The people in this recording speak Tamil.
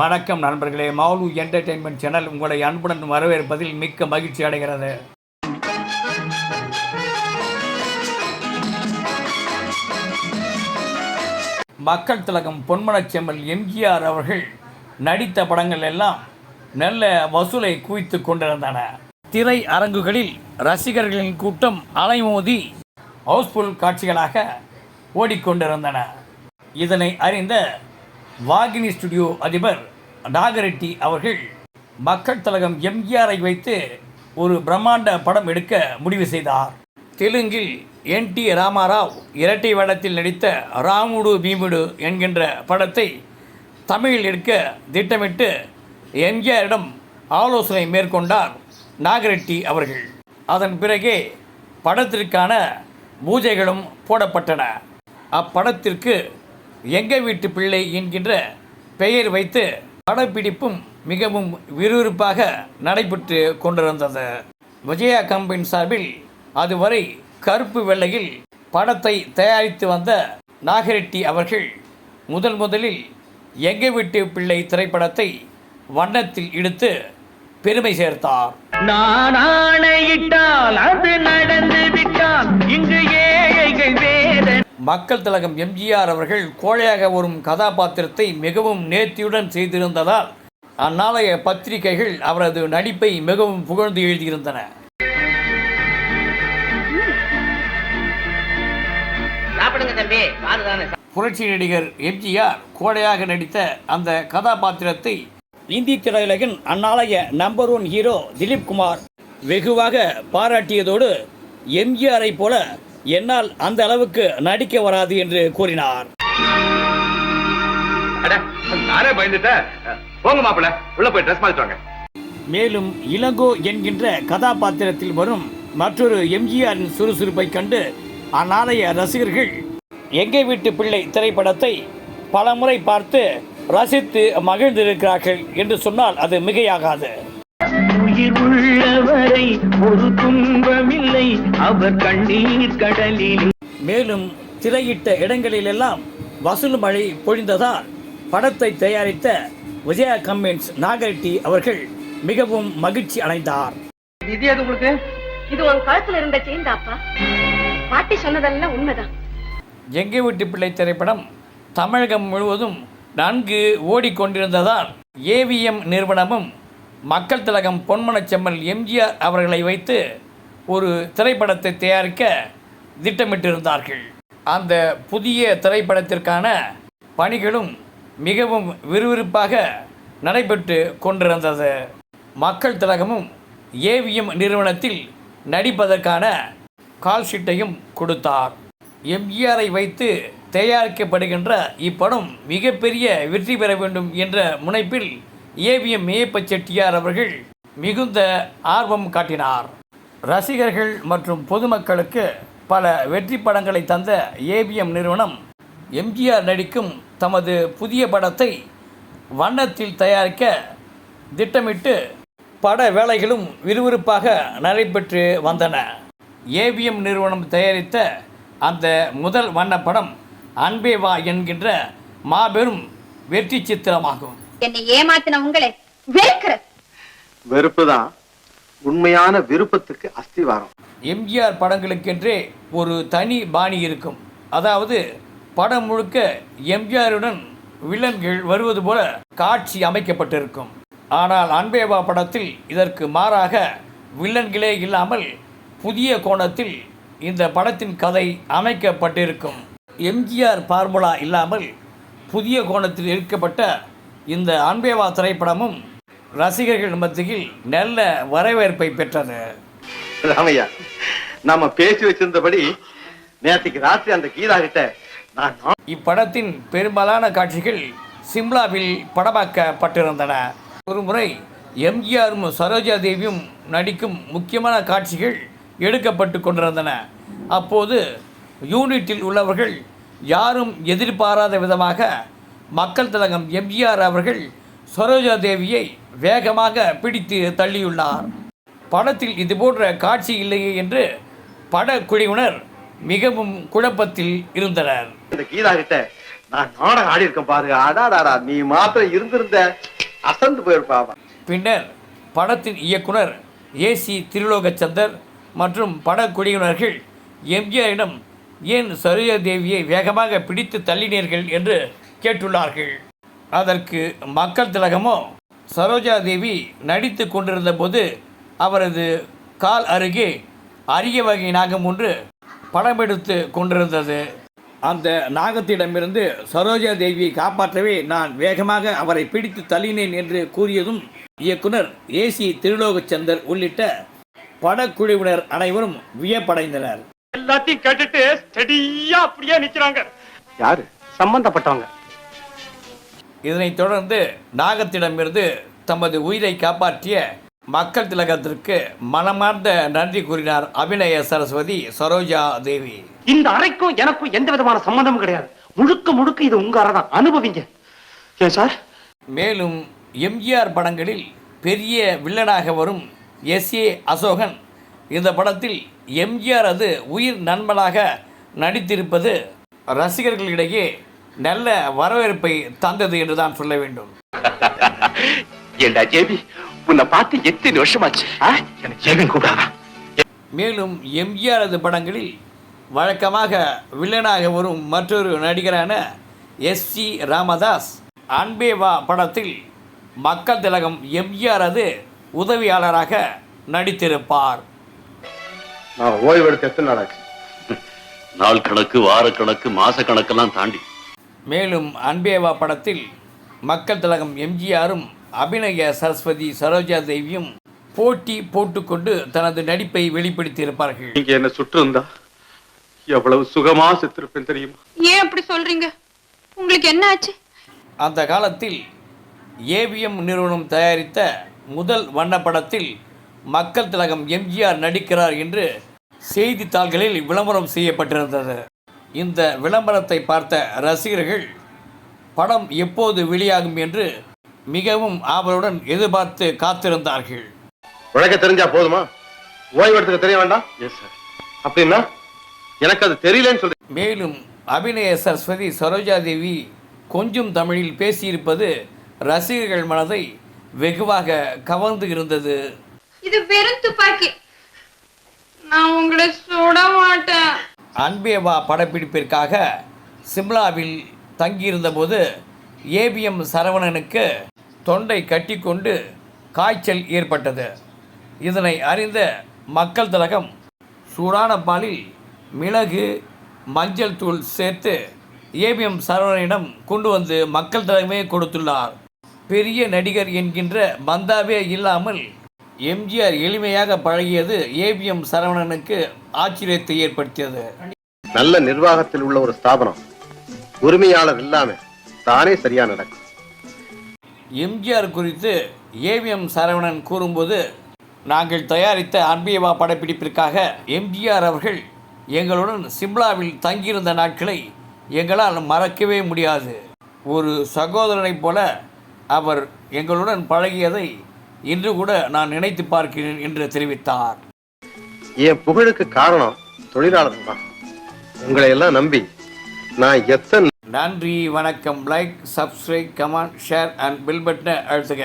வணக்கம் நண்பர்களே மாலு என்டர்டெயின்மெண்ட் சேனல் உங்களை அன்புடன் வரவேற்பதில் மிக்க மகிழ்ச்சி அடைகிறது. மக்கள் திலகம் பொன்மனச்செம்மல் எம்ஜிஆர் அவர்கள் நடித்த படங்கள் எல்லாம் நல்ல வசூலை குவித்து கொண்டிருந்தன. திரை அரங்குகளில் ரசிகர்களின் கூட்டம் அலைமோதி ஹவுஸ்ஃபுல் காட்சிகளாக ஓடிக்கொண்டிருந்தன. இதனை அறிந்த வாகினி ஸ்டுடியோ அதிபர் நாகரெட்டி அவர்கள் மக்கள் தலகம் எம்ஜிஆரை வைத்து ஒரு பிரம்மாண்ட படம் எடுக்க முடிவு செய்தார். தெலுங்கில் என் டி ராமாராவ் இரட்டை வேடத்தில் நடித்த ராமுடு பீமுடு என்கின்ற படத்தை தமிழில் எடுக்க திட்டமிட்டு எம்ஜிஆரிடம் ஆலோசனை மேற்கொண்டார் நாகரெட்டி அவர்கள். அதன் பிறகே படத்திற்கான பூஜைகளும் போடப்பட்டன. அப்படத்திற்கு எங்கள் வீட்டு பிள்ளை என்கின்ற பெயர் வைத்து படப்பிடிப்பும் மிகவும் விறுவிறுப்பாக நடைபெற்று கொண்டிருந்தது. விஜயா கம்பெனி சார்பில் அதுவரை கருப்பு வெள்ளையில் படத்தை தயாரித்து வந்த நாகரெட்டி அவர்கள் முதல் முதலில் எங்க வீட்டு பிள்ளை திரைப்படத்தை வண்ணத்தில் எடுத்து பெருமை சேர்த்தார். நான் ஆணையிட்டால் அது நடந்து மக்கள் திலகம் எம்ஜிஆர் அவர்கள் கோழையாக வரும் கதாபாத்திரத்தை மிகவும் நேர்த்தியுடன் செய்திருந்ததால் அந்நாளைய பத்திரிகைகள் அவரது நடிப்பை மிகவும் புகழ்ந்து எழுதியிருந்தன. புரட்சி நடிகர் எம்ஜிஆர் கோழையாக நடித்த அந்த கதாபாத்திரத்தை இந்தி திரையுலகின் அந்நாளைய number one hero Dilip Kumar வெகுவாக பாராட்டியதோடு எம்ஜிஆரை போல என்னால் அந்த அளவுக்கு நடிக்க வராது என்று கூறினார். மேலும் இளங்கோ என்கின்ற கதாபாத்திரத்தில் வரும் மற்றொரு எம்ஜிஆரின் சுறுசுறுப்பை கண்டு அந்நாளைய ரசிகர்கள் எங்கே வீட்டு பிள்ளை திரைப்படத்தை பலமுறை பார்த்து ரசித்து மகிழ்ந்திருக்கிறார்கள் என்று சொன்னால் அது மிகையாகாது. உயிர் உள்ளவரை ஒரு துன்பமில்லை. அவர் கண்ணீர் கடலில். மேலும் திரையிட்ட இடங்களிலெல்லாம் வசூல் மழை பொழிந்ததால் படத்தை தயாரித்த விஜயா கம்பென்ஸ் நாகரெட்டி அவர்கள் மிகவும் மகிழ்ச்சி அடைந்தார். இது எது உங்களுக்கு? இது உன் கழுத்துல இருந்த செயின் தாப்பா பாட்டி சொன்னதெல்லாம் உண்மைதான். எங்கே வீட்டு பிள்ளை திரைப்படம் தமிழகம் முழுவதும் நன்கு ஓடிக்கொண்டிருந்ததால் ஏவிஎம் நிறுவனமும் மக்கள் திலகம் பொன்மனச்செம்மல் எம்ஜிஆர் அவர்களை வைத்து ஒரு திரைப்படத்தை தயாரிக்க திட்டமிட்டிருந்தார்கள். அந்த புதிய திரைப்படத்திற்கான பணிகளும் மிகவும் விறுவிறுப்பாக நடைபெற்று கொண்டிருந்தது. மக்கள் திலகமும் ஏவிஎம் நிறுவனத்தில் நடிப்பதற்கான கால்ஷீட்டையும் கொடுத்தார். எம்ஜிஆரை வைத்து தயாரிக்கப்படுகின்ற இப்படம் மிகப்பெரிய வெற்றி பெற வேண்டும் என்ற முனைப்பில் ஏவிஎம் மேயப்ப செட்டியார் அவர்கள் மிகுந்த ஆர்வம் காட்டினார். ரசிகர்கள் மற்றும் பொதுமக்களுக்கு பல வெற்றி படங்களை தந்த ஏவிஎம் நிறுவனம் எம்ஜிஆர் நடிக்கும் தமது புதிய படத்தை வண்ணத்தில் தயாரிக்க திட்டமிட்டு பட வேலைகளும் விறுவிறுப்பாக நடைபெற்று வந்தன. ஏவிஎம் நிறுவனம் தயாரித்த அந்த முதல் வண்ணப்படம் அன்பே வா என்கின்ற மாபெரும் வெற்றி சித்திரமாகும். என்னை ஏமாத்தின உங்களை வெறுக்கிறது. வெறுப்பு தான் உண்மையான விருப்பத்துக்கு அஸ்திவாரம். எம்ஜிஆர் படங்களுக்கென்றே ஒரு தனி பாணி இருக்கும். அதாவது படம் முழுக்க எம்ஜிஆருடன் வில்லன்கள் வருவது போல காட்சி அமைக்கப்பட்டிருக்கும். ஆனால் அன்பேவா படத்தில் இதற்கு மாறாக வில்லன்களே இல்லாமல் புதிய கோணத்தில் இந்த படத்தின் கதை அமைக்கப்பட்டிருக்கும். எம்ஜிஆர் பார்முலா இல்லாமல் புதிய கோணத்தில் எடுக்கப்பட்ட இந்த அன்பேவா திரைப்படமும் ரசிகர்கள் மத்தியில் நல்ல வரவேற்பை பெற்றது. ராமையா நாம பேசி வச்சிருந்தபடி நேற்றுக்கு ராத்திரி அந்த கீதா கிட்ட நான் இப்படத்தின் பெரும்பாலான காட்சிகள் சிம்லாவில் படமாக்கப்பட்டிருந்தன. ஒருமுறை எம்ஜிஆரும் சரோஜா தேவியும் நடிக்கும் முக்கியமான காட்சிகள் எடுக்கப்பட்டு கொண்டிருந்தன. அப்போது யூனிட்டில் உள்ளவர்கள் யாரும் எதிர்பாராத விதமாக மக்கள் திலகம் எம்ஜிஆர் அவர்கள் சரோஜா தேவியை வேகமாக பிடித்து தள்ளியுள்ளார். படத்தில் இதுபோன்ற காட்சி இல்லையே என்று படக்குழுவினர் மிகவும் குழப்பத்தில் இருந்தனர். இந்த கீதா கிட்ட நான் நாடகம் ஆடி இருக்கேன் பாரு. அடாடாடா நீ மாத்திரம் இருந்திருந்த அசந்து போயிருப்பாவா பின்னர் படத்தின் இயக்குனர் ஏசி திருலோகச்சந்தர் மற்றும் படக்குழுவினர்கள் எம்ஜிஆரிடம் ஏன் சரோஜா தேவியை வேகமாக பிடித்து தள்ளினீர்கள்? என்று கேட்டுள்ளார்கள். அதற்கு மக்கள் திலகமோ சரோஜா தேவி நடித்து கொண்டிருந்த போது அவரது கால் அருகே அரிய வகை நாகம் ஒன்று படமெடுத்து கொண்டிருந்தது. அந்த நாகத்திடமிருந்து சரோஜா தேவியை காப்பாற்றவே நான் வேகமாக அவரை பிடித்து தள்ளினேன் என்று கூறியதும் இயக்குனர் ஏசி திருலோகச்சந்தர் உள்ளிட்ட படக்குழுவினர் அனைவரும் வியப்படைந்தனர். எல்லாத்தையும் கேட்டுட்டு ஸ்டெடியா அப்படியே நிக்கிறாங்க. யாரு? சம்பந்தப்பட்டவங்க. இதனைத் தொடர்ந்து நாகத்திடமிருந்து தமது உயிரை காப்பாற்றிய மக்கள் திலகத்திற்கு மனமார்ந்த நன்றி கூறினார் அபிநய சரஸ்வதி சரோஜா தேவி. இந்த அறைக்கும் எனக்கும் எந்த விதமான சம்பந்தமும் கிடையாது. முழுக்க முழுக்க இது உங்க அறை தான். அனுபவிங்க. ஏன் சார்? மேலும் எம்ஜிஆர் படங்களில் பெரிய வில்லனாக வரும் எஸ் ஏ அசோகன். இந்த படத்தில் எம்ஜிஆர் அது உயிர் நண்பனாக நடித்திருப்பது ரசிகர்களிடையே நல்ல வரவேற்பை தந்தது என்று தான் சொல்ல வேண்டும். உன்னை பார்த்து எத்தனை வருஷமாச்சு மேலும் எம்ஜிஆரது படங்களில் வழக்கமாக வில்லனாக வரும் மற்றொரு நடிகரான எஸ் சி ராமதாஸ் அன்பேவா படத்தில் மக்கள் திலகம் எம்ஜிஆரது உதவியாளராக நடித்திருப்பார். நான் ஓய்வு எடுத்து எத்தனை நாள் கணக்கு வார கணக்கு மாச கணக்கெல்லாம் தாண்டி. மேலும் அன்பேவா படத்தில் மக்கள் திலகம் எம்ஜிஆரும் அபிநய சரஸ்வதி சரோஜா தேவியும் போட்டி போட்டுக்கொண்டு தனது நடிப்பை வெளிப்படுத்தியிருப்பார்கள். நீங்க என்ன சுற்று இருந்தா எவ்வளவு சுகமா செத்திருப்பேன் தெரியுமா? ஏன் அப்படி சொல்றீங்க? உங்களுக்கு என்ன ஆச்சு? அந்த காலத்தில் ஏவிஎம் நிறுவனம் தயாரித்த முதல் வண்ணப்படத்தில் மக்கள் திலகம் எம்ஜிஆர் நடிக்கிறார் என்று செய்தித்தாள்களில் விளம்பரம் செய்யப்பட்டிருந்தது. இந்த விளம்பரத்தை பார்த்த ரசிகர்கள் படம் எப்போது வெளியாகும் என்று மிகவும் ஆவலுடன் எதிர்பார்த்து காத்திருந்தார்கள். உழைக்க தெரிஞ்சா போதுமா? ஓய்வு எடுத்துக்க தெரிய வேண்டாம்? எஸ் சார் அப்படின்னா எனக்கு அது தெரியலன்னு சொல்றேன் மேலும் அபிநய சரஸ்வதி சரோஜா தேவி கொஞ்சம் தமிழில் பேசியிருப்பது ரசிகர்கள் மனதை வெகுவாக கவர்ந்து இருந்தது. இது வெறும் துப்பாக்கி. நான் உங்களை சுட மாட்டேன். அன்பேவா படப்பிடிப்பிற்காக சிம்லாவில் தங்கியிருந்தபோது ஏபிஎம் சரவணனுக்கு தொண்டை கட்டிக்கொண்டு காய்ச்சல் ஏற்பட்டது. இதனை அறிந்த மக்கள் திலகம் சூடான பாலில் மிளகு மஞ்சள் தூள் சேர்த்து ஏபிஎம் சரவணனிடம் கொண்டு வந்து மக்கள் திலகமே கொடுத்துள்ளார். பெரிய நடிகர் என்கின்ற பந்தாவே இல்லாமல் எம்ஜிஆர் எளிமையாக பழகியது ஏபிஎம் சரவணனுக்கு ஆச்சரியத்தை ஏற்படுத்தியது. நல்ல நிர்வாகத்தில் உள்ள ஒரு ஸ்தாபனம். உரிமையாளர் இல்லாம தானே சரியா நடக்கும். எம்ஜிஆர் குறித்து ஏவிஎம் சரவணன் கூறும்போது நாங்கள் தயாரித்த அன்பியவா படப்பிடிப்பிற்காக எம்ஜிஆர் அவர்கள் எங்களுடன் சிம்லாவில் தங்கியிருந்த நாட்களை எங்களால் மறக்கவே முடியாது. ஒரு சகோதரனைப் போல அவர் எங்களுடன் பழகியதை இன்று கூட நான் நினைத்து பார்க்கிறேன் என்று தெரிவித்தார். என் புகழுக்கு காரணம் தொழிலாளர்கள் தான் உங்களை எல்லாம் நம்பி நான் எத்தனை நன்றி வணக்கம். Like subscribe comment share and bell பட்டனை அழுத்துக.